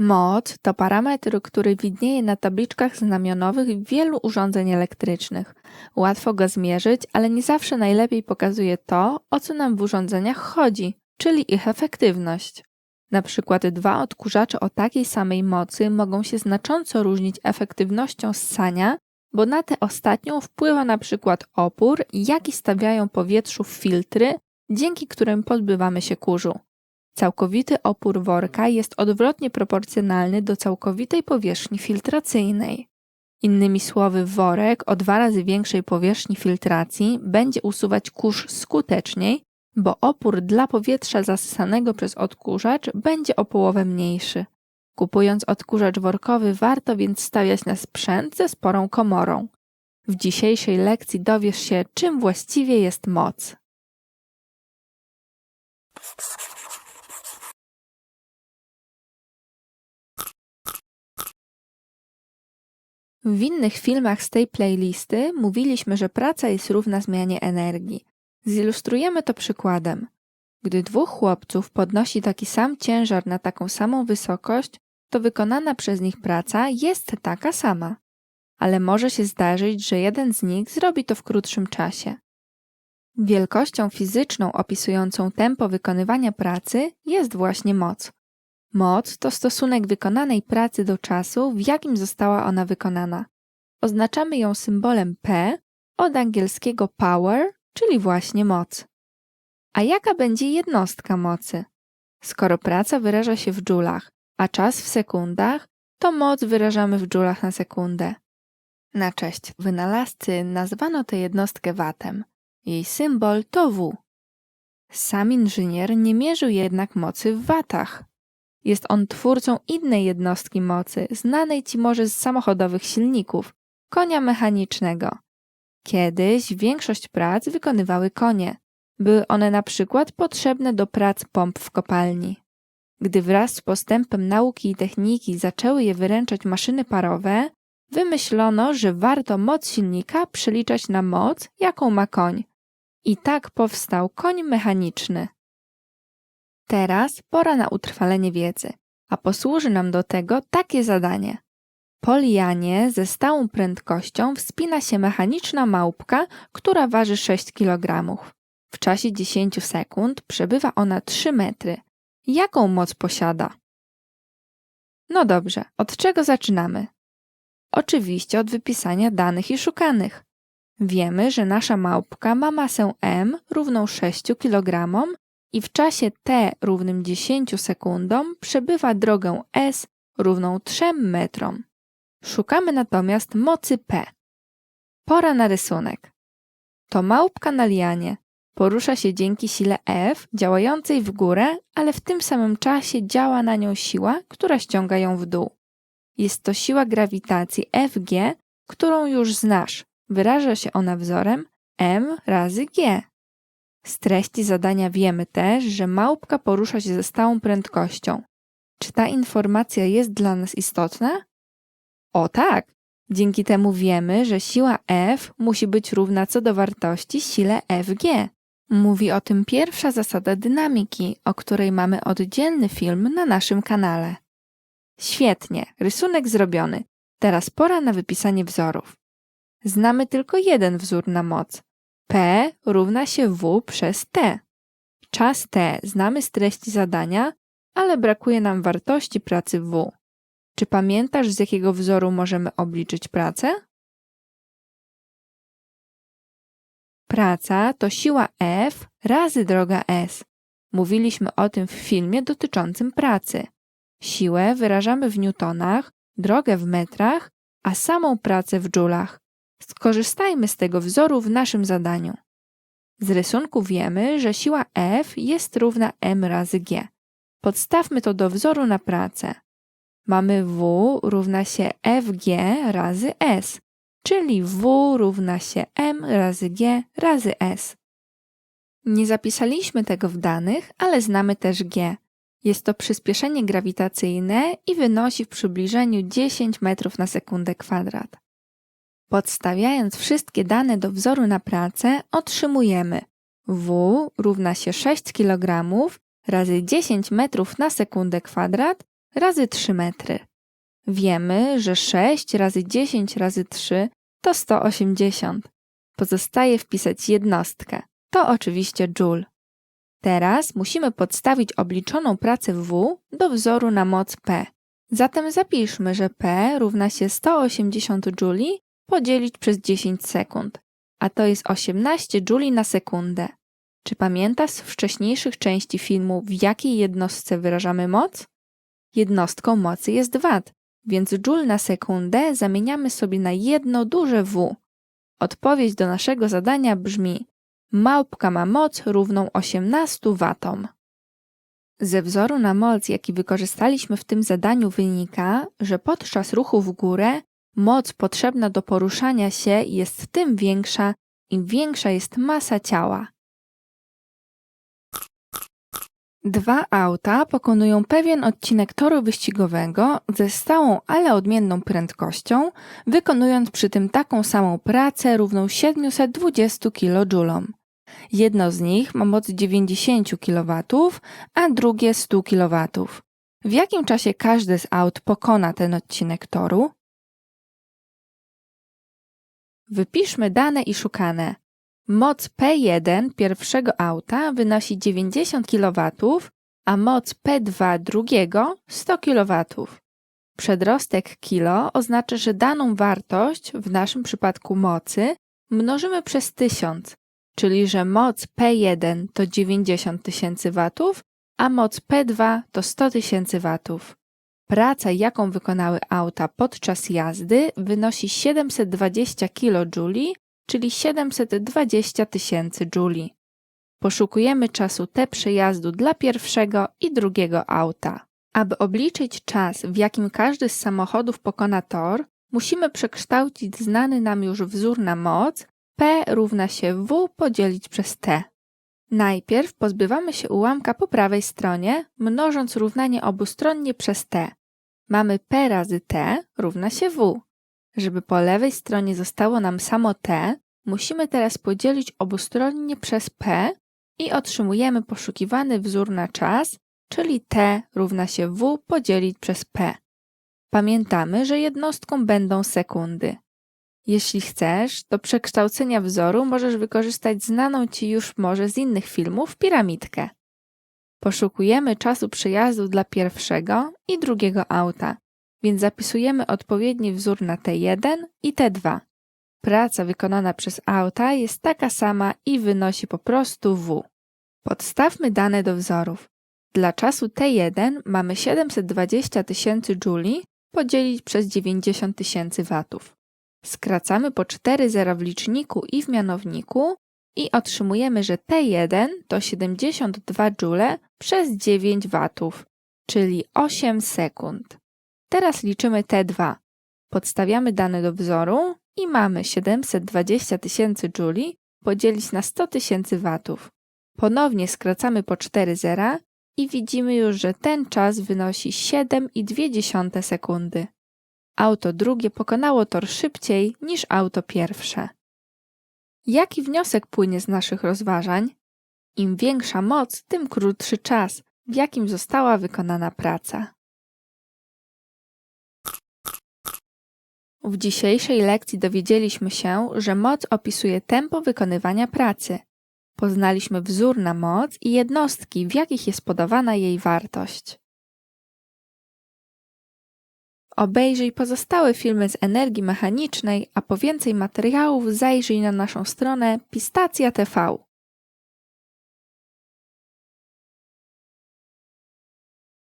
Moc to parametr, który widnieje na tabliczkach znamionowych wielu urządzeń elektrycznych. Łatwo go zmierzyć, ale nie zawsze najlepiej pokazuje to, o co nam w urządzeniach chodzi, czyli ich efektywność. Na przykład dwa odkurzacze o takiej samej mocy mogą się znacząco różnić efektywnością ssania, bo na tę ostatnią wpływa na przykład opór, jaki stawiają powietrzu filtry, dzięki którym pozbywamy się kurzu. Całkowity opór worka jest odwrotnie proporcjonalny do całkowitej powierzchni filtracyjnej. Innymi słowy, worek o dwa razy większej powierzchni filtracji będzie usuwać kurz skuteczniej, bo opór dla powietrza zasysanego przez odkurzacz będzie o połowę mniejszy. Kupując odkurzacz workowy, warto więc stawiać na sprzęt ze sporą komorą. W dzisiejszej lekcji dowiesz się, czym właściwie jest moc. W innych filmach z tej playlisty mówiliśmy, że praca jest równa zmianie energii. Zilustrujemy to przykładem. Gdy dwóch chłopców podnosi taki sam ciężar na taką samą wysokość, to wykonana przez nich praca jest taka sama. Ale może się zdarzyć, że jeden z nich zrobi to w krótszym czasie. Wielkością fizyczną opisującą tempo wykonywania pracy jest właśnie moc. Moc to stosunek wykonanej pracy do czasu, w jakim została ona wykonana. Oznaczamy ją symbolem P od angielskiego power, czyli właśnie moc. A jaka będzie jednostka mocy? Skoro praca wyraża się w dżulach, a czas w sekundach, to moc wyrażamy w dżulach na sekundę. Na cześć wynalazcy nazwano tę jednostkę watem. Jej symbol to W. Sam inżynier nie mierzył jednak mocy w watach. Jest on twórcą innej jednostki mocy, znanej ci może z samochodowych silników konia mechanicznego. Kiedyś większość prac wykonywały konie. Były one na przykład potrzebne do prac pomp w kopalni. Gdy wraz z postępem nauki i techniki zaczęły je wyręczać maszyny parowe, wymyślono, że warto moc silnika przeliczać na moc, jaką ma koń. I tak powstał koń mechaniczny. Teraz pora na utrwalenie wiedzy, a posłuży nam do tego takie zadanie. Po lianie ze stałą prędkością wspina się mechaniczna małpka, która waży 6 kg. W czasie 10 sekund przebywa ona 3 metry. Jaką moc posiada? No dobrze, od czego zaczynamy? Oczywiście od wypisania danych i szukanych. Wiemy, że nasza małpka ma masę m równą 6 kg i w czasie t równym 10 sekundom przebywa drogę s równą 3 metrom. Szukamy natomiast mocy P. Pora na rysunek. To małpka na lianie. Porusza się dzięki sile F działającej w górę, ale w tym samym czasie działa na nią siła, która ściąga ją w dół. Jest to siła grawitacji Fg, którą już znasz. Wyraża się ona wzorem m razy g. Z treści zadania wiemy też, że małpka porusza się ze stałą prędkością. Czy ta informacja jest dla nas istotna? O tak! Dzięki temu wiemy, że siła F musi być równa co do wartości sile Fg. Mówi o tym pierwsza zasada dynamiki, o której mamy oddzielny film na naszym kanale. Świetnie, rysunek zrobiony. Teraz pora na wypisanie wzorów. Znamy tylko jeden wzór na moc. P równa się W przez T. Czas T znamy z treści zadania, ale brakuje nam wartości pracy W. Czy pamiętasz, z jakiego wzoru możemy obliczyć pracę? Praca to siła F razy droga S. Mówiliśmy o tym w filmie dotyczącym pracy. Siłę wyrażamy w newtonach, drogę w metrach, a samą pracę w dżulach. Skorzystajmy z tego wzoru w naszym zadaniu. Z rysunku wiemy, że siła F jest równa m razy g. Podstawmy to do wzoru na pracę mamy W równa się FG razy S, czyli W równa się M razy G razy S. Nie zapisaliśmy tego w danych, ale znamy też G. Jest to przyspieszenie grawitacyjne i wynosi w przybliżeniu 10 metrów na sekundę kwadrat. Podstawiając wszystkie dane do wzoru na pracę, otrzymujemy W równa się 6 kg razy 10 metrów na sekundę kwadrat razy 3 metry. Wiemy, że 6 razy 10 razy 3 to 180. Pozostaje wpisać jednostkę. To oczywiście joule. Teraz musimy podstawić obliczoną pracę W do wzoru na moc P. Zatem zapiszmy, że P równa się 180 jouli podzielić przez 10 sekund, a to jest 18 jouli na sekundę. Czy pamiętasz z wcześniejszych części filmu, w jakiej jednostce wyrażamy moc? Jednostką mocy jest watt, więc joule na sekundę zamieniamy sobie na jedno duże W. Odpowiedź do naszego zadania brzmi małpka ma moc równą 18 watom. Ze wzoru na moc, jaki wykorzystaliśmy w tym zadaniu wynika, że podczas ruchu w górę moc potrzebna do poruszania się jest tym większa, im większa jest masa ciała. Dwa auta pokonują pewien odcinek toru wyścigowego ze stałą, ale odmienną prędkością, wykonując przy tym taką samą pracę równą 720 kJ. Jedno z nich ma moc 90 kW, a drugie 100 kW. W jakim czasie każde z aut pokona ten odcinek toru? Wypiszmy dane i szukane. Moc P1 pierwszego auta wynosi 90 kW, a moc P2 drugiego 100 kW. Przedrostek kilo oznacza, że daną wartość, w naszym przypadku mocy, mnożymy przez 1000, czyli że moc P1 to 90 tysięcy watów, a moc P2 to 100 tysięcy watów. Praca, jaką wykonały auta podczas jazdy, wynosi 720 kJ, czyli 720 tysięcy jouli. Poszukujemy czasu T przejazdu dla pierwszego i drugiego auta. Aby obliczyć czas, w jakim każdy z samochodów pokona tor, musimy przekształcić znany nam już wzór na moc P równa się W podzielić przez T. Najpierw pozbywamy się ułamka po prawej stronie, mnożąc równanie obustronnie przez T. Mamy P razy T równa się W. Żeby po lewej stronie zostało nam samo T, musimy teraz podzielić obustronnie przez P i otrzymujemy poszukiwany wzór na czas, czyli T równa się W podzielić przez P. Pamiętamy, że jednostką będą sekundy. Jeśli chcesz, do przekształcenia wzoru możesz wykorzystać znaną Ci już może z innych filmów piramidkę. Poszukujemy czasu przejazdu dla pierwszego i drugiego auta, więc zapisujemy odpowiedni wzór na T1 i T2. Praca wykonana przez auta jest taka sama i wynosi po prostu W. Podstawmy dane do wzorów. Dla czasu T1 mamy 720 tysięcy jouli podzielić przez 90 tysięcy watów. Skracamy po 4 zera w liczniku i w mianowniku i otrzymujemy, że T1 to 72 joule przez 9 watów, czyli 8 sekund. Teraz liczymy T2. Podstawiamy dane do wzoru i mamy 720 tysięcy jouli podzielić na 100 tysięcy watów. Ponownie skracamy po 4 zera i widzimy już, że ten czas wynosi 7,2 sekundy. Auto drugie pokonało tor szybciej niż auto pierwsze. Jaki wniosek płynie z naszych rozważań? Im większa moc, tym krótszy czas, w jakim została wykonana praca. W dzisiejszej lekcji dowiedzieliśmy się, że moc opisuje tempo wykonywania pracy. Poznaliśmy wzór na moc i jednostki, w jakich jest podawana jej wartość. Obejrzyj pozostałe filmy z energii mechanicznej, a po więcej materiałów zajrzyj na naszą stronę Pistacja TV.